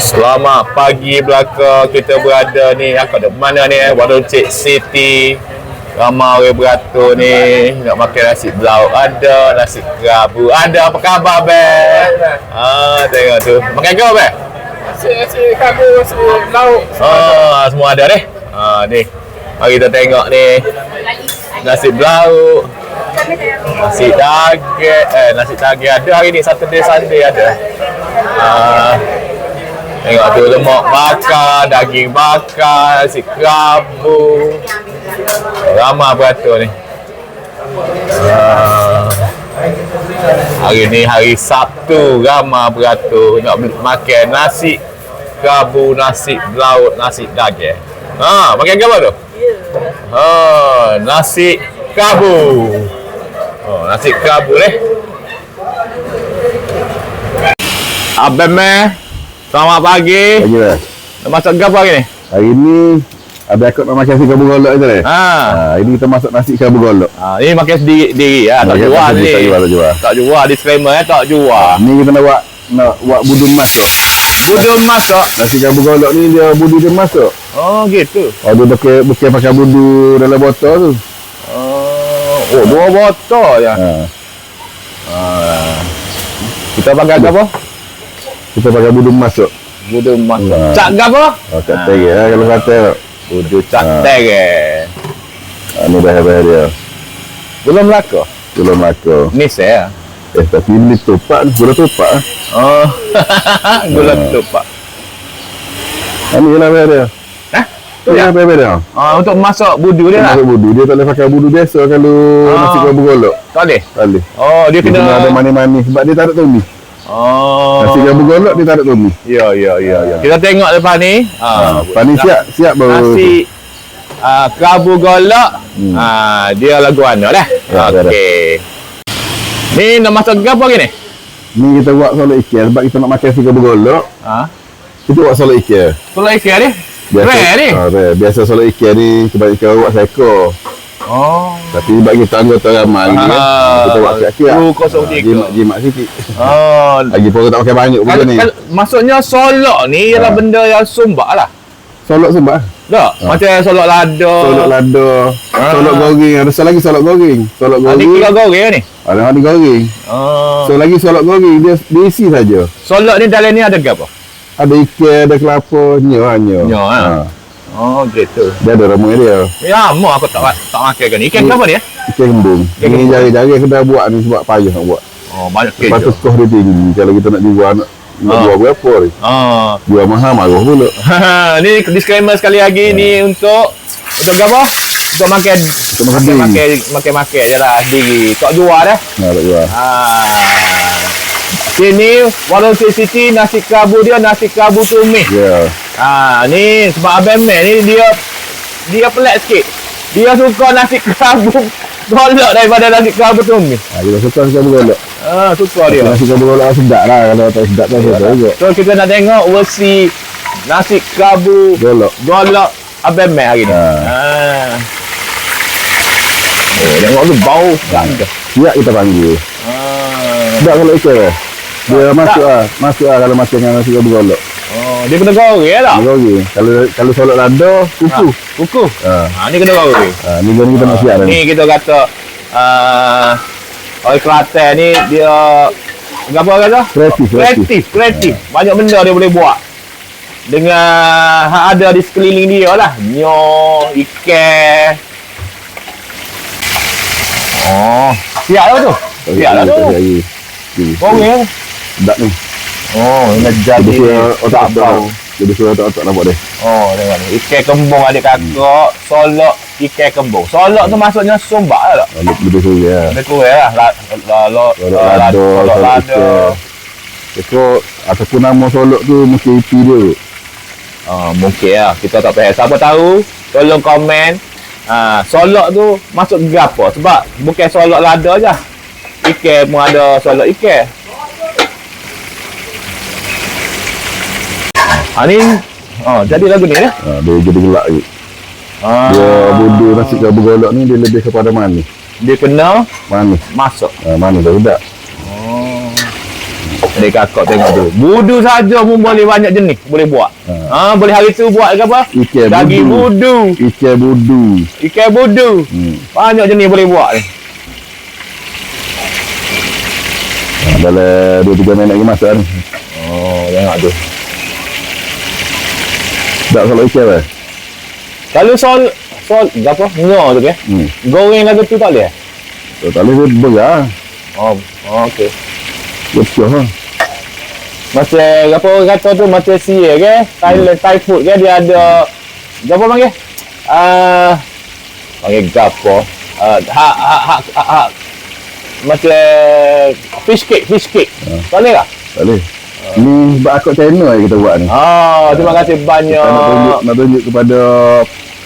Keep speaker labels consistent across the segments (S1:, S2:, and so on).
S1: Selamat pagi belaka. Kita berada ni Aku ada mana ni eh? Warung Cik City Ramai orang beratur ni. Nak makan nasi belau ada Nasi kerabu. Ada Apa khabar be? Ah, tengok tu. Makan ke be?
S2: Nasi kabu, nasi lauk.
S1: Ah, semua ada ni? Ah, ni. Mari kita tengok ni. Nasi belau Nasi daging. Eh, nasi daging ada hari ni. Saturday Sunday ada. Ah, Tengok tu lemak bakar, daging bakar, nasi kerabu. Ramai beratur ni. Ah. Hari ni hari Sabtu ramai beratur nak makan nasi kerabu, nasi laut, nasi daging. Ha, makan ke apa tu? Ha, nasi kerabu. Oh, nasi kerabu ni. Abang meh. Selamat pagi.
S3: Pagi lah.
S1: Nak masak ke apa hari ni?
S3: Hari ni Abang Akut nak makan nasi kabu golok tu ni.
S1: Ha.
S3: Ha, hari ni kita masak nasi kabu golok.
S1: ha ini makan sendiri diri ya, tak
S3: Makan
S1: jual ni.
S3: tak jual, tak jual.
S1: Tak jual disclaimer eh, tak jual.
S3: Ni kita nak buat nak buat budu masak.
S1: Budun masak.
S3: Nasi kabu golok ni dia budu dia masak.
S1: Oh gitu.
S3: Oh dia pakai pakai pakai budu dalam botol tu.
S1: Oh, oh dua botol ya.
S3: Ha.
S1: Kita pakai apa?
S3: Kita pakai budu masak.
S1: Budun masak.
S3: Ha.
S1: Cak ke apa?
S3: Oh kat teri lah kalau kata.
S1: Budu cak
S3: Ha.
S1: tege.
S3: Ha, ni dah habis dia.
S1: Belum laka.
S3: Belum makan.
S1: Ni saya.
S3: Eh tapi ni tupak ni. Gula tupak. ah.
S1: Oh. Gula
S3: Ha.
S1: tu pak.
S3: Ha, ni lah habis dia.
S1: Hah?
S3: Tu ya habis dia.
S1: Ah untuk masak budu dia lah.
S3: Masak budu. Dia tak boleh pakai budu biasa kalau
S1: Ah.
S3: nasi kabu golok.
S1: Tak boleh.
S3: Tak boleh.
S1: Oh, dia
S3: Dia kena ada manis-manis sebab dia tak ada tomi.
S1: Oh.
S3: Nasi kabu golok dia tak ada tomi.
S1: Ya, ya, ya, ya. Kita tengok depan ni.
S3: Ha, pani siap, siap baru.
S1: Nasi uh, kerabu golok.
S3: Hmm.
S1: Ah, dia lagu mana dah?
S3: Ya, dah, dah.
S1: Okey. Ni nak masak ke apa gini?
S3: Ni kita buat solok ikan sebab kita nak makan nasi kabu golok.
S1: Ha?
S3: Kita buat solok ikan.
S1: Tolak ikan ni? Rare ni?
S3: Ha, rare. Biasa solok ikan ni kebanyakan buat seekor.
S1: Oh.
S3: Tapi bagi kita anggota ramai kan.
S1: Ah,
S3: Kita buat sikit-sikit.
S1: dua kosong tiga.
S3: Jimat-jimat sikit.
S1: Oh.
S3: Lagi pun tak pakai banyak pun ni.
S1: maksudnya solok ni ialah
S3: Ha.
S1: benda yang sumbak lah.
S3: Solok sebab.
S1: Tak? Macam solok lada.
S3: Solok lada.
S1: Ah.
S3: Solok goreng. Ada satu lagi solok goreng. Solok
S1: Ah,
S3: goreng.
S1: kira goreng ni.
S3: Ada ada goreng.
S1: Oh.
S3: So lagi solok goreng dia diisi saja.
S1: solok ni dalam ni ada ke apa?
S3: Ada ikan, ada kelapa, nyo ha, nyo.
S1: Nyo, ha.
S3: ha.
S1: Oh, gitu.
S3: Dia ada ramai dia.
S1: Ya, mau aku tak tak makan ke ni. Ikan apa ni? eh?
S3: Ikan kembung. Ini jari-jari aku dah buat ni sebab payah nak buat.
S1: Oh, banyak
S3: Lepas tu
S1: keju.
S3: kos dia tinggi. Kalau kita nak jual, nak, nak
S1: Ah.
S3: jual berapa ni?
S1: Oh.
S3: Jual mahal, marah pula.
S1: ni disclaimer sekali lagi ni untuk untuk apa? Untuk makan
S3: Untuk makan
S1: makan
S3: diri.
S1: makan makan makan je lah sendiri. Tak jual dah.
S3: Tak jual.
S1: Ha. Sini warung Siti nasi kerabu dia nasi kerabu tumis.
S3: Ya.
S1: Ha ni sebab Abang Mel ni dia dia pelik sikit. Dia suka nasi kerabu golok daripada nasi kerabu tumis.
S3: Ha, kita suka nasi kabu golok.
S1: Ha suka dia.
S3: Nasi kabu golok sedap lah. Kalau tak sedap tak sedap juga.
S1: So kita nak tengok versi nasi kerabu
S3: Golok.
S1: golok Abang Mel hari ni.
S3: Ha.
S1: Ha. Oh, tengok tu bau sedap dia.
S3: Siap kita panggil.
S1: Ha.
S3: Sedap kalau ikan Dia masuk lah. Masuk lah kalau makan dengan nasi kabu golok.
S1: Oh, dia kena goreng tak?
S3: Dia goreng. Kalau kalau solok lada, kuku.
S1: Kuku.
S3: Ha.
S1: Ha, ni kena goreng.
S3: Ha, ni ni kita nak siap dah ni.
S1: Ni kita kata uh, orang Kelantan ni dia apa kata?
S3: Kreatif, kreatif.
S1: Kreatif, kreatif. Banyak benda dia boleh buat. Dengan hak ada di sekeliling dia lah. Nyo, ikan. Oh, siap lah tu. Siap lah tu.
S3: Ni.
S1: Goreng.
S3: Sedap ni.
S1: Oh, ini jadi
S3: otak-otak.
S1: bau.
S3: Dia suruh otak-otak nampak dia.
S1: Oh, tengok ni. Ikan kembung adik kakak. Solok ikan kembung. Solok tu maksudnya sumbak lah tak?
S3: Ha, Lebih suruh ya.
S1: Lebih kurang lah. La, la, la,
S3: Solok
S1: la,
S3: lada,
S1: solok
S3: solok
S1: lada.
S3: ikan. Esok ataupun nama solok tu mesti IP dia.
S1: Ah, mungkin lah. Kita tak payah. Siapa tahu, tolong komen. Ah, solok tu masuk ke apa? Sebab bukan solok lada je. Ikan pun ada solok ikan. Ha ni, oh, jadi lagu ni ya.
S3: Ha, dia jadi gelak lagi.
S1: Ah,
S3: Dia budu nasi kabu golok ni dia lebih kepada manis.
S1: dia kena
S3: Manis.
S1: masuk.
S3: Ha, manis dah sedap.
S1: Oh. Adik kakak tengok tu. Budu saja pun boleh banyak jenis boleh buat. Ha, boleh hari tu buat ke apa?
S3: Ikan
S1: Daging budu,
S3: Ikan budu.
S1: ikan budu.
S3: Hmm.
S1: Banyak jenis boleh buat ni.
S3: Ha, dalam 2-3 minit lagi masak ni.
S1: Oh, tengok tu.
S3: Tak kalau ikan apa?
S1: Kalau sol sol apa? Ngor tu ke?
S3: Hmm.
S1: Goreng lagu tu tak boleh? eh?
S3: Tak boleh dia berat.
S1: Oh, oh okey.
S3: Dia pecah lah.
S1: Macam apa orang kata tu macam sia ke? Thailand Thai food ke dia ada apa panggil? Ah panggil gapo? Ah ha ha ha, ha, ha. macam fish cake, fish cake. Tak boleh tak?
S3: Tak boleh. Ni sebab akak channel yang kita buat ni.
S1: Ah, terima kasih
S3: Kita nak tunjuk,
S1: banyak.
S3: nak tunjuk kepada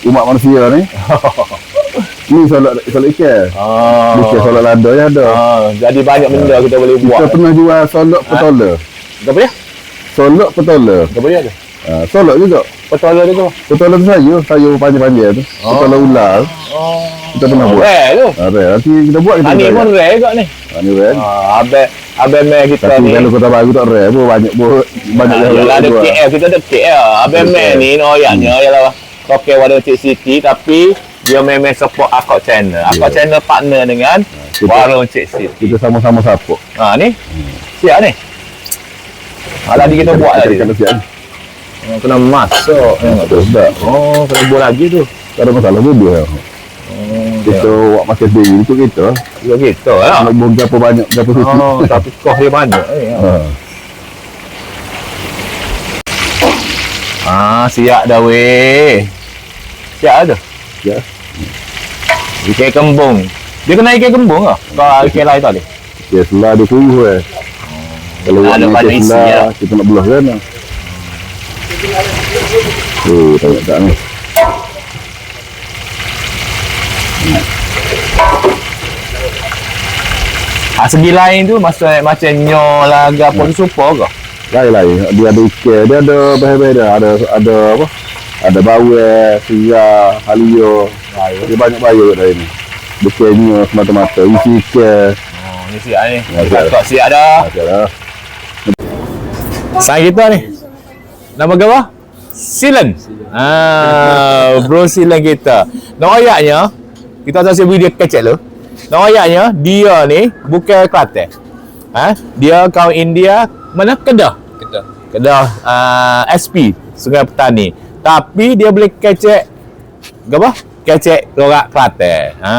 S3: umat manusia ni. ni solat solat ikan.
S1: Ah.
S3: Bukan solat lada je ada.
S1: Ah, jadi banyak benda kita boleh buat.
S3: Kita pernah jual solok petola.
S1: Apa dia?
S3: Solok petola.
S1: Apa dia tu?
S3: Ha, solok juga.
S1: Petola dia tu.
S3: Petola tu sayur, sayur panjang-panjang tu. Petola ular.
S1: Oh.
S3: Kita pernah buat.
S1: Rare tu.
S3: Ha, rare. Nanti kita buat kita
S1: Ha, ni
S3: bayar.
S1: pun rare juga ni.
S3: Ha, ni rare.
S1: Ah, abang abang mai kita
S3: Tapi
S1: ni.
S3: kalau kota baru tak rare pun banyak pun banyak
S1: Ah,
S3: yang
S1: ada. KL, kita ada KL. Abang
S3: Ada KL.
S1: ni noyaknya ialah Tokyo Wadah Cik City tapi dia memang support Akak Channel. Akak
S3: Ya.
S1: Channel partner dengan
S3: kita-
S1: Warung Cik City.
S3: Kita sama-sama support.
S1: Ha ni. Siap ni. Ha, tadi kita buat tadi.
S3: Kita siap.
S1: Oh, Kena masuk. Tengok tu. Oh, kena buat lagi tu.
S3: Tak ada masalah pun dia.
S1: Oh,
S3: Kita buat makan sendiri untuk kita.
S1: Ya gitu lah.
S3: Nak buang berapa banyak, berapa susu.
S1: Oh, tapi kos dia banyak. Eh.
S3: Ha.
S1: Ah, siap dah weh. Siap dah.
S3: Ya.
S1: Ikan kembung. Dia kena ikan kembung ke? Kalau ikan lain tak boleh?
S3: Ya, selah dia kuih eh. Kalau
S1: Ada
S3: ni
S1: banyak
S3: ikan selah,
S1: ya.
S3: kita nak belah kan. Oh, tengok tak ni.
S1: Ah, segi lain tu masa macam nyo lah ke apa tu super ke?
S3: Lain-lain. Dia ada ikan, dia ada bahan-bahan dia. Ada, ada apa? Ada bawang, sirah, halio. Dia banyak bayar kat dalam ni. Bukannya semata-mata. Isi ikan.
S1: Oh, ni siap ni.
S3: Ya, siap.
S1: Dah. Sang kita ni. Nama apa? Silen. Ah, bro Silen kita. Nak ayatnya, kita tak video kecek lu. Nak ayatnya, dia ni bukan Kelantan. Ha? Dia kaum India, mana? Kedah.
S2: Kedah.
S1: Kedah uh, SP, Sungai Petani. Tapi dia boleh kecek apa? Kecek lorak Kelantan. Ha,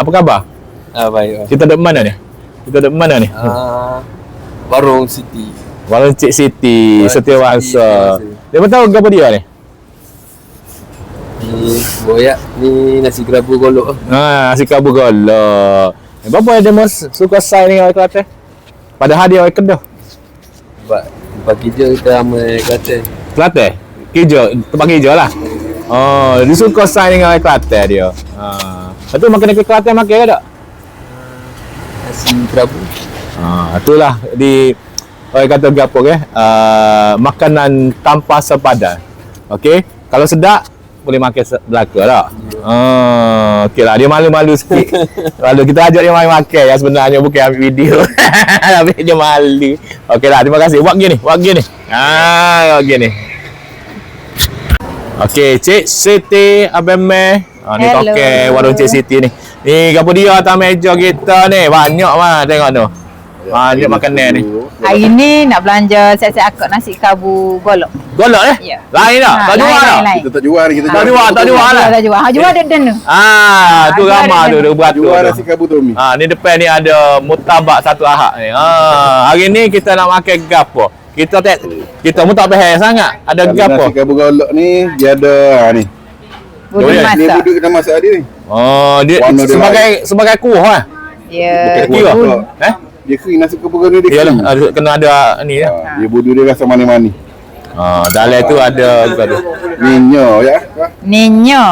S1: apa khabar?
S2: Ah, baik.
S1: Kita duduk mana ni? Kita duduk mana ni?
S2: Ah, Warung City.
S1: Warung Cik Siti,
S2: Warung
S1: Setia
S2: Cik
S1: Wangsa.
S2: Siti,
S1: Dia tahu apa dia ni?
S2: Ni boyak, ni nasi kerabu golok.
S1: Ha, si kabu golok. Eh, Berapa dia mas suka sai dengan orang Kelantan? Padahal dia orang Kedah.
S2: Sebab pagi je kita ramai kata.
S1: Kelantan? Kerja, tempat kerja lah. Oh, dia suka sai dengan orang Kelantan dia. Ha. Lepas tu makan dekat Kelantan makan ke tak?
S2: Nasi kerabu.
S1: Ha, itulah di orang kata gapo ke? Uh, makanan tanpa sepadan. Okey, kalau sedap boleh makan belaka tak? Ah, okey lah. Dia malu-malu sikit. Kalau kita ajak dia main makan ya sebenarnya bukan ambil video. Tapi dia malu. Okey lah, terima kasih. Buat gini, buat gini. Ah, buat gini. Okey, Cik Siti Abang Meh. Ah, ni
S4: Hello.
S1: tokek warung Cik Siti ni. Ni gapo dia atas meja kita ni. Banyak mah tengok tu. Banyak makanan ni.
S4: Hari ni nak belanja set-set akak nasi kabu golok.
S1: Golok eh?
S4: Ya.
S1: Lain tak?
S4: Ha,
S1: Tak jual
S4: lain,
S1: tak?
S4: lain, lain.
S3: Kita tak jual ni, kita
S1: Tak jual, tak jual lah.
S4: Jual, jual. Ha, jual ada dan tu.
S1: Ah, tu
S4: jual
S1: ramah
S4: dia.
S1: tu, dia beratur
S3: Jual
S1: tu.
S3: nasi kabu tomi.
S1: Ah, ni depan ni ada mutabak satu ahak ni. Ah, hari ni kita nak makan gapo? Kita tak kita pun tak faham sangat. Ada gapo?
S3: Nasi kabu golok ni, dia ada ha, ni.
S4: Budi
S1: Boleh.
S3: Ni
S4: masak.
S3: buduk kita masak dia ni.
S1: Oh, dia
S3: dia
S1: sebagai sebagai kuah lah.
S4: Dia
S3: Bukan
S1: Kira.
S3: kuah.
S1: Eh?
S3: Dia kering nasi golok ni dia kering.
S1: ada- kena ada ni ya.
S3: Ha, dia budu dia rasa mani-mani.
S1: Ah, dalam tu ada juga tu.
S3: Minyak ya.
S4: Ninyo.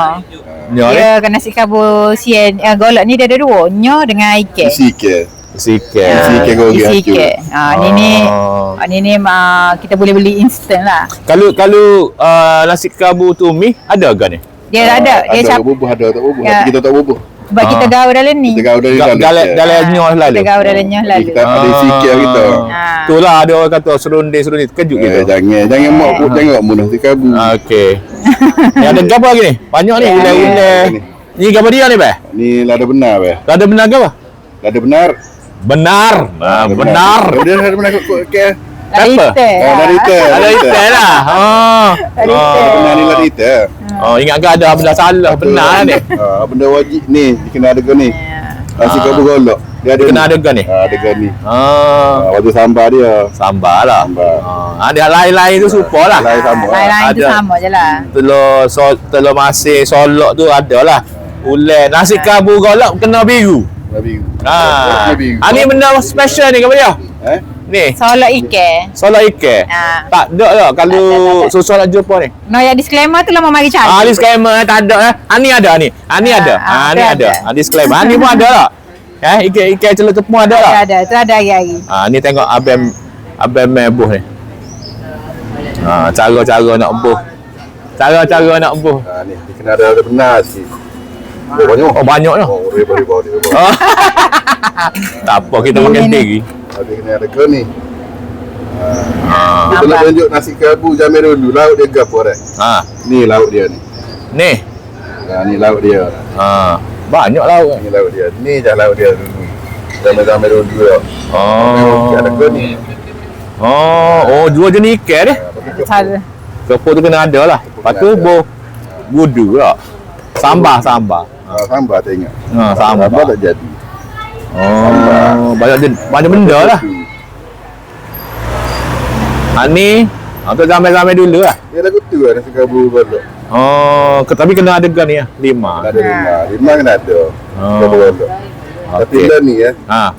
S1: Nyo ni.
S4: Dia kan nasi kabu sien eh, golok ni dia ada dua. Nyo dengan ikan.
S1: Sikit.
S3: Isi ikan goreng
S4: Isi
S3: hancur.
S4: ikan. Ha, ni ni ha, ni ni ah, kita boleh beli instant lah.
S1: Kalau kalau uh, nasi kabu tu mi ada ke ni?
S4: Dia ada, dia
S3: ada
S4: cap
S3: bubuh ada tak bubuh.
S4: Ya.
S3: Tapi kita tak bubuh.
S4: Sebab kita gaul dalam ni.
S3: Kita kau dari
S1: Dalam
S3: lalu.
S1: dalam nyoh
S4: Kita
S1: lalu.
S4: gaul dalam nyoh lalu.
S3: Kita ada sikit kita.
S4: Ah.
S1: Itulah ada orang kata serunding-serunding terkejut
S3: Eh,
S1: kita.
S3: jangan jangan mak jangan mak munah.
S1: Okey. Ni ada gambar lagi ni? Banyak ni
S4: Ya,
S1: ular-ular.
S3: ni.
S1: Gambar dia ni, Beh?
S3: Ni lada benar be.
S1: Ada benar ke apa?
S3: Lada benar.
S1: Benar. Ah, benar.
S3: Dia ada benar kok ke.
S4: Ada
S1: Apa?
S4: item.
S3: Ah, lada.
S1: Ada ikan lah. Ha.
S4: Ada
S1: Ah.
S4: item.
S3: Benar ni lada item.
S1: Oh, ingat ke ada benda salah benar ni.
S3: Ah, benda wajib ni kena ada ni.
S4: Ya.
S3: Nasi kabu golok. Dia ada
S1: Kena
S3: ni.
S1: adegan ni.
S3: Ah, adegan ni.
S1: Ha.
S3: Ah, waktu sambar dia.
S1: Sambal lah.
S3: Sambal.
S1: Ha. Ada lain-lain tu super lah.
S3: Lain sama.
S4: Lain-lain tu
S1: Ada.
S4: sama je lah.
S1: Telur sol, telur masih solok tu ada lah. Ulen nasi kabu golak kena biru.
S3: Nabi.
S1: Ha.
S3: Nabi.
S1: Ha ni benda special ni ke dia?
S3: Eh?
S1: Ni.
S4: Solok ikan.
S1: Solok ikan.
S4: Ha.
S1: Tak ada lah kalau susah nak jumpa ni.
S4: No yang disclaimer tu lah mau mari cari.
S1: Ah, disclaimer eh, tak ada eh. Ah, ni ada ni. Ah, ni
S4: Ah,
S1: ada.
S4: ah,
S1: Ah, ni ada. Ah, disclaimer. Ah, ni pun ada lah. Eh, ikan-ikan celup tepung ada lah.
S4: Ada ada. Tu ada hari-hari.
S1: Ah, ni tengok abang abang mebuh ni. Ah, cara-cara nak buh. Cara-cara nak buh.
S3: Ah, ni kena ada ada benar sikit. Oh, banyak.
S1: Oh, banyak dah.
S3: Oh, riba riba.
S1: Oh. tak apa kita makan
S4: ni.
S3: Ada kena ada ke ni.
S1: Ah.
S3: Kita nak tunjuk nasi kabu jamir dulu. Laut dia gap orang.
S1: Ah,
S3: Ni laut dia ni.
S1: ni.
S3: Ha, ni laut dia.
S1: Ah, banyak lah.
S3: Ni laut dia. Ni dah laut dia dulu. Jamir-jamir dulu dia.
S1: Oh.
S3: Ada ke ni.
S1: Oh, oh dua jenis ikan ni.
S4: Cara.
S1: Kepo tu kena ada lah. Lepas tu buh gudu lah. Sambal, sambal.
S3: Ha, sambar tengok.
S1: Ha, sambal.
S3: Sambar tak jadi.
S1: Oh, banyak jen- banyak benda lah. Ha ni, ha, tu ramai-ramai dulu lah.
S3: Dia lagu tu lah nasi kabu golok.
S1: Oh, ke, tapi kena adegan ni lah. Lima.
S3: Ada lima. Lima kena ada.
S1: Oh.
S3: Kabu golok. Tapi lah ni ya.
S1: Ha,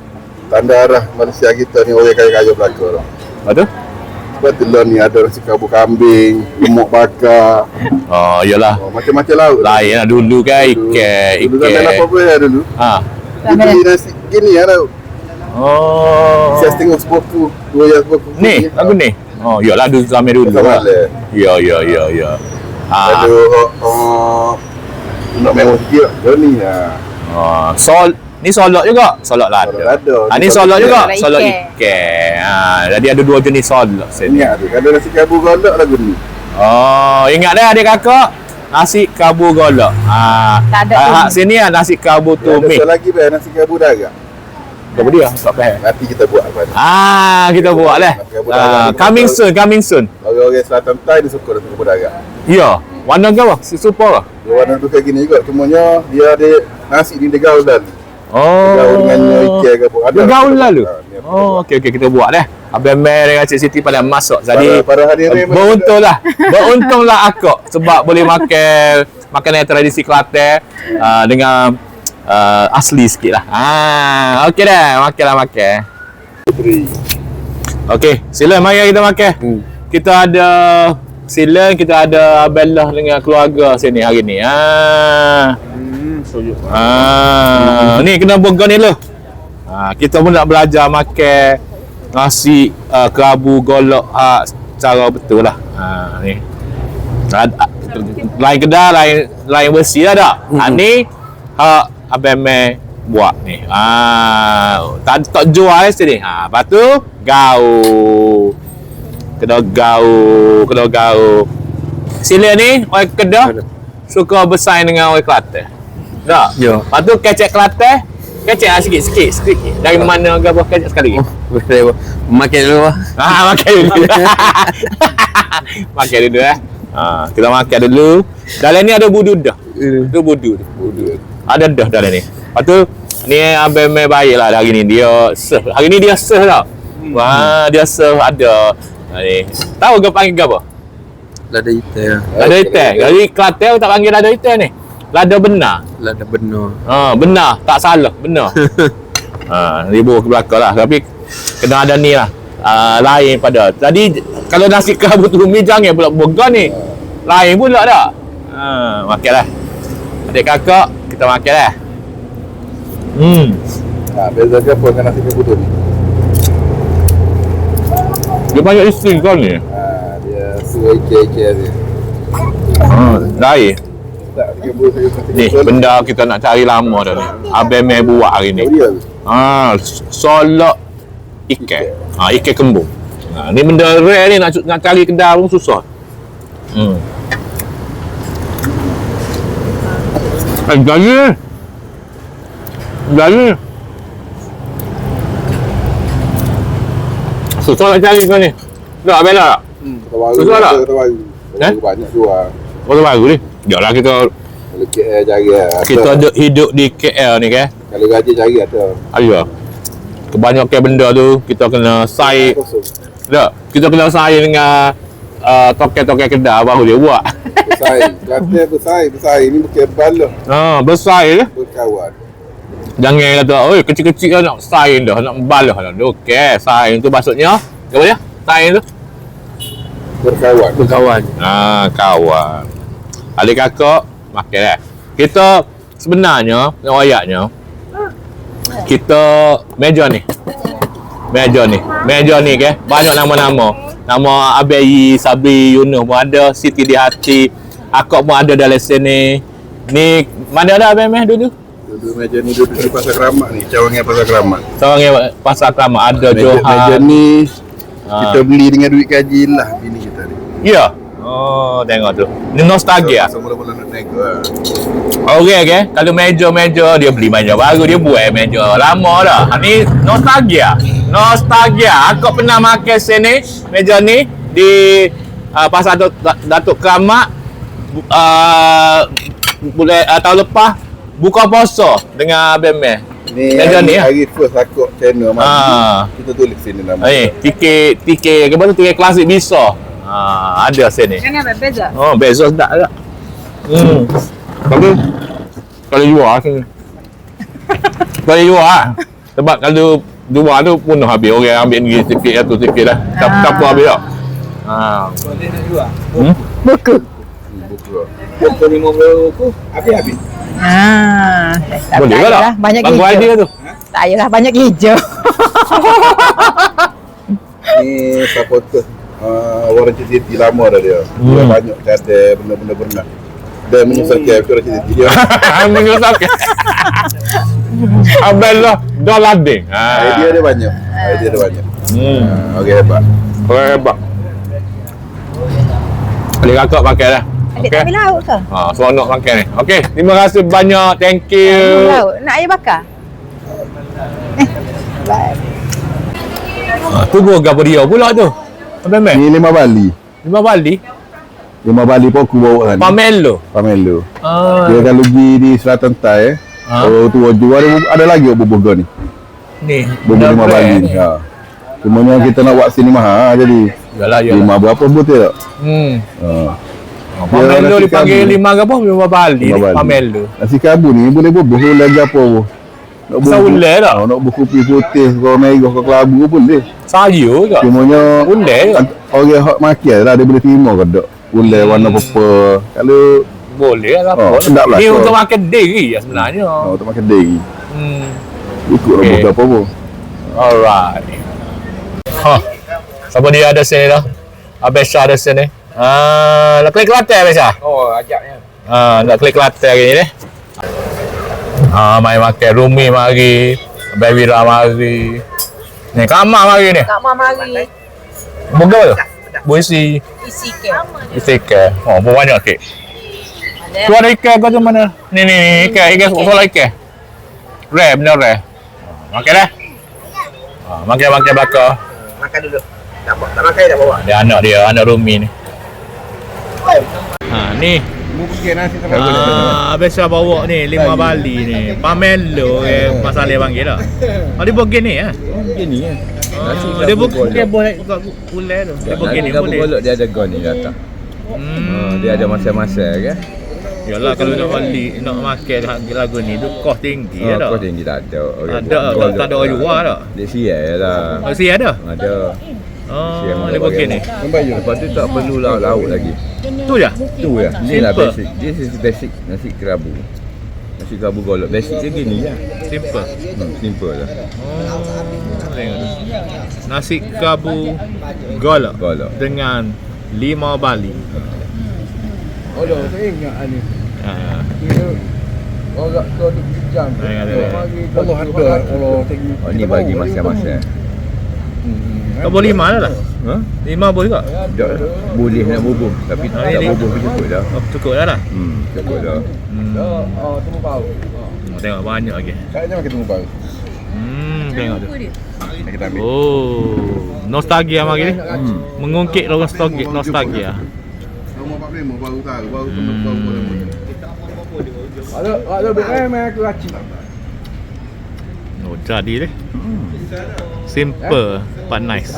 S3: Tanda arah Malaysia kita ni orang kaya-kaya belakang lah.
S1: lepas tu?
S3: Sebab tu lah ni ada nasi kabu kambing, lemuk bakar,
S1: Oh, iyalah.
S3: oh, macam-macam laut.
S1: Lain lah dulu kan ikan,
S3: Dulu zaman apa
S1: ikan.
S3: pun ya dulu.
S1: Ha.
S3: Beli nasi gini ya laut.
S1: Oh.
S3: Saya tengok sepoku, dua yang sepoku.
S1: Ni, lagu ni. Oh, iyalah dulu zaman dulu lah.
S3: lah.
S1: Ya, ya, ya, ya. Ha.
S3: Ada oh, oh, nak mewah sikit lah. Dia ni lah.
S1: Oh, sol ni solok juga. Solok lada.
S3: Solok lada.
S1: Ha, ni
S3: Ni
S1: solok juga. Solok ikan. Ha, jadi ada dua jenis solok sini.
S3: Ingat tu, kalau nasi kabu golok lagu ni.
S1: Oh, ingat dah adik kakak. Nasi kabu golok. Ha.
S4: Tak ada
S1: Ha, sini lah nasi kabu
S3: Ada
S1: tumis.
S3: satu lagi ber nasi kabu dagang.
S1: Apa dia? Tak faham.
S3: Nanti kita buat apa.
S1: Ah, kita buat lah. Ah, coming soon, coming soon.
S3: Orang-orang selatan Thai dia suka nasi kabu dagang.
S1: Ya. Warna ke apa? Si super ke?
S3: Dia warna tu kayak gini juga. Cumanya dia ada nasi ni dia gaul dan.
S1: Oh.
S3: Gaul dengan ikan ke apa. Ada
S1: gaul
S3: lah
S1: lalu.
S3: Apa
S1: Oh, okey okey kita buat dah. Abang Mel dengan Cik Siti pada masuk. Jadi
S3: Pada- pada
S1: beruntunglah. Beruntunglah aku sebab boleh makan makanan tradisi Kelantan uh, dengan uh, asli sikit lah. Ah, okey dah. Makan.
S3: Puteri.
S1: Okey, sila mari kita makan.
S2: Hmm.
S1: Kita ada sila kita ada Abellah dengan keluarga sini hari ni. Ah. Ah, ni kena burger ni lu. Ah, kita pun nak belajar makan nasi uh, kerabu golok ah, cara betul lah. Ah, ni. Ad, lain kedai lain lain besi lah tak? Ah, ni ha abang me buat ni. Ah, tak tak jual sini. Ha, lepas tu gaul. Kena gaul, kena gaul. Sila ni orang Kedah suka bersaing dengan orang Kelantan. Tak?
S2: Ya.
S1: Lepas tu kecek Kelantan, kecek lah sikit, sikit, sikit. Dari mana ke apa kecek sekali?
S2: Oh, boleh makan dulu lah.
S1: Ah, makan dulu. makan dulu eh. Ah, kita makan dulu. Dalam ni ada budu dah. Tu budu. Budu. Ada dah dalam ni. Lepas tu ni abang mai baik lah hari ni dia serve. Hari ni dia serve tau. Wah, dia serve ada. Ha, ni. Tahu ke panggil ke apa?
S2: Lada hitam.
S1: Lada hitam. Dari Kelantan tak panggil lada hitam ni. Lada benar.
S2: Lada benar.
S1: Ha, benar. Tak salah. Benar. ha, ribu ke belakang lah. Tapi kena ada ni lah. Uh, lain pada. Tadi kalau nasi kerabu tumi jangan pula burger ni. Lain pula dah. Ha, makan lah. Adik kakak, kita makan lah. Hmm.
S3: Ha, beza dia apa dengan nasi kabu tu ni?
S1: Dia banyak isteri kau ni.
S3: Ha, dia suai ikan-ikan dia.
S1: Ha, lain.
S3: Tak,
S1: Ni benda kita nak cari lama dah ni. Abang Meh buat hari ni. Ah, solok ikan. Ah, ikan kembung. Ha, ni benda rare ni nak nak cari kedai pun susah. Hmm. Eh, gaya. Gaya. Susah nak cari kau ni. Tak, bela tak? Susah tak? Eh?
S3: Banyak jual.
S1: Kau baru ni. Sekejap lah kita
S3: Kalau KL cari lah.
S1: kita ada hidup di KL ni kan.
S3: Kalau gaji cari ada.
S1: Ayo. Kebanyakan benda tu kita kena sai. Tak, kita kena sai dengan uh, token-token kedai baru dia buat.
S3: Bersaing. Kelantan bersaing. Bersaing ni bukan balok.
S1: Ha, besar je.
S3: Berkawan.
S1: Jangan kata, oi kecil-kecil kan nak saing dah, nak balah dah. Okey, saing tu maksudnya apa dia? Saing tu
S3: Berkawan.
S1: berkawan. Ha, kawan. Adik kakak makan dah. Kita sebenarnya ayatnya kita meja ni. Meja ni. Meja ni ke banyak nama-nama. Nama Abai Sabri Yunus pun ada, Siti di hati. Akak pun ada dalam sini. Ni mana ada Abang Meh dulu?
S3: Duduk meja ni duduk di pasar keramat ni. Cawangan pasar keramat.
S1: Seorang yang pasal krama ada
S3: Meja, meja
S1: Johan.
S3: ni
S1: Ha.
S3: kita beli dengan duit gaji lah bini kita ni.
S1: Ya. Oh, tengok tu. Ni nostalgia.
S3: So, mula-mula nak nego lah.
S1: Okey okey. Kalau meja-meja dia beli meja baru dia buat meja lama dah. Ha, ni nostalgia. Nostalgia. Aku pernah makan sini meja ni di uh, pasar Datuk, Datuk Keramat uh, boleh uh, tahun lepas buka puasa dengan Abang Meh.
S3: Ni hari,
S1: ni, ah?
S3: hari first aku channel mandi.
S1: Ah.
S3: Kita tulis sini nama.
S1: Eh, tiket tiket ke mana tiket klasik bisa. Ha, ada sini.
S4: Kan apa beza?
S1: Oh, beza sedap tak? Hmm. Tapi kalau jual sini. kalau jual ah. Sebab kalau jual tu penuh habis. Orang ambil ni sikit tu sikit dah. Tak
S4: Ah.
S1: tak apa habis tak. Ha.
S2: Boleh nak jual.
S1: Hmm?
S4: Buku.
S3: Buku.
S2: Pokok lima puluh ku habis-habis.
S4: Ah, tak
S1: Boleh ke tak?
S4: payahlah, Banyak
S1: Bagus
S4: hijau.
S1: idea tu.
S4: Tak payahlah banyak hijau.
S3: Ni supporter uh, Warren Citi lama dah dia. Dia
S1: Hmm.
S3: banyak kata benda-benda benar. Dia menyusahkan aku Warren Citi dia.
S1: Menyusahkan. Abang lah dah lading. Ha.
S3: Idea dia banyak. Idea dia banyak.
S1: Hmm.
S3: Uh, Okey hebat.
S1: Orang hebat. Adik kakak pakai dah.
S4: Adik
S1: Okey.
S4: tak ambil lauk ke?
S1: Ha, seronok makan ni. Okey, terima kasih banyak. Thank
S4: Ambil
S1: you.
S4: lauk. Nak air bakar? Eh, baik.
S1: Ha, tu gua pula tu. Abang Mel.
S3: Ni lima Bali.
S1: Lima Bali.
S3: Lima Bali pun aku bawa kan.
S1: Pamelo.
S3: Pamelo.
S1: Ah.
S3: Dia kalau pergi di Selatan Tai eh.
S1: Ha.
S3: Oh tu jual ada, ada lagi bubur burger ni.
S1: Ni.
S3: Bubur lima. Bali ni. Ha. Cumanya kita nak buat sini mahal jadi
S1: Yalah, yalah.
S3: lima berapa betul tak?
S1: Hmm.
S3: Ha.
S1: Pamelo dipanggil
S3: kambing.
S1: lima ke apa? Lima Bali. Ni. Pamelo.
S3: Nasi kabu ni boleh bubuh lagi apa pun. Nak
S1: Pasal ulai tak?
S3: Ha, nak buku putih putih, kau merah, kau kelabu pun boleh.
S1: Sayur ke?
S3: Cumanya
S1: Ulai ke?
S3: orang hot makan lah dia boleh terima ke tak? Ulai warna purple. Kalau
S1: Boleh lah.
S3: Oh,
S1: apa.
S3: sedap lah,
S1: Ni
S3: so.
S1: untuk makan diri ya sebenarnya.
S3: oh, tak makan daging.
S1: Hmm.
S3: Ikut
S1: Okay.
S3: okay. apa pun.
S1: Alright. Ha. Siapa dia ada sini dah? Abang Syah ada sini. Ah, nak klik Kelantan Abang Syah?
S2: Oh, ajaknya.
S1: Ah, nak klik Kelantan hari ni. Ah, mai makan Rumi mari. Abang Wira mari. Ni kamar mari ni.
S4: Tak mau mari.
S1: Boga tu? Buisi.
S4: Isi ke?
S1: Isi ikan. Oh, pun banyak kek. Tu ada ikan kau tu mana? Ni ni ni ikan, ikan solat ikan. Rare, benar rare. Makan dah. Ah, makan makan bakar.
S2: Makan dulu. Tak. Tak makan tak bawa.
S1: Dia anak dia, anak Rumi ni. Ha, ni.
S3: Mungkin nasi
S1: Ah, biasa bawa ni lima Bali ni. Pamelo ke masalah panggil lah. Oh, dia buat gini ya.
S2: Gini ya.
S1: Ah, dia buat dia boleh buka kulai tu. Dia gini
S2: Kabu
S1: boleh.
S2: golok dia ada gon ni datang.
S1: Hmm.
S2: dia ada masa-masa kan.
S1: Yalah kalau nak balik nak makan lagu ni tu kos tinggi
S2: Oh,
S1: tak?
S2: kau tinggi tak ada. Orang
S1: Ada, tak- ada orang jual tak?
S2: Dia siap lah.
S1: Oh, si ada?
S2: Ada.
S1: Oh, dia buat gini.
S2: Lepas tu tak perlu lauk lauk lagi.
S1: Tu je.
S2: Tu ya. Ni lah
S1: Simple.
S2: basic. This is basic nasi kerabu. Nasi kerabu golok. Basic dia gini je.
S1: Simple.
S2: Hmm, simple lah.
S1: Oh, tengok tu. Nasi kabu golok
S2: Golok.
S1: dengan lima Bali.
S2: Oh, dah saya ingat ni.
S1: Ah.
S2: Orang kau duk jam.
S5: Allah ada kalau tengok.
S2: Oh, ni bagi masa-masa.
S1: Kau boleh lima dah lah.
S2: Ha?
S1: Lima boleh tak?
S2: Tak, boleh nak bubuh tapi
S1: Ah,
S2: tak
S1: ni-
S2: bubuh pun cukup dah.
S1: Oh, cukup dah lah.
S2: Hmm, cukup dah.
S1: Hmm.
S5: Oh, temu bau.
S1: Oh, Tengok banyak lagi.
S5: Kayaknya makin temu bau.
S1: Hmm, tengok tu.
S5: Kita ambil.
S1: Oh, nostalgia mari ni.
S2: Hmm.
S1: Mengungkit nostalgia, nostalgia.
S3: Rumah Pak Primo baru tahu, baru
S1: Hmm.
S3: baru.
S5: Ada ada BM aku racik.
S1: Oh, jadi deh. Simple but nice.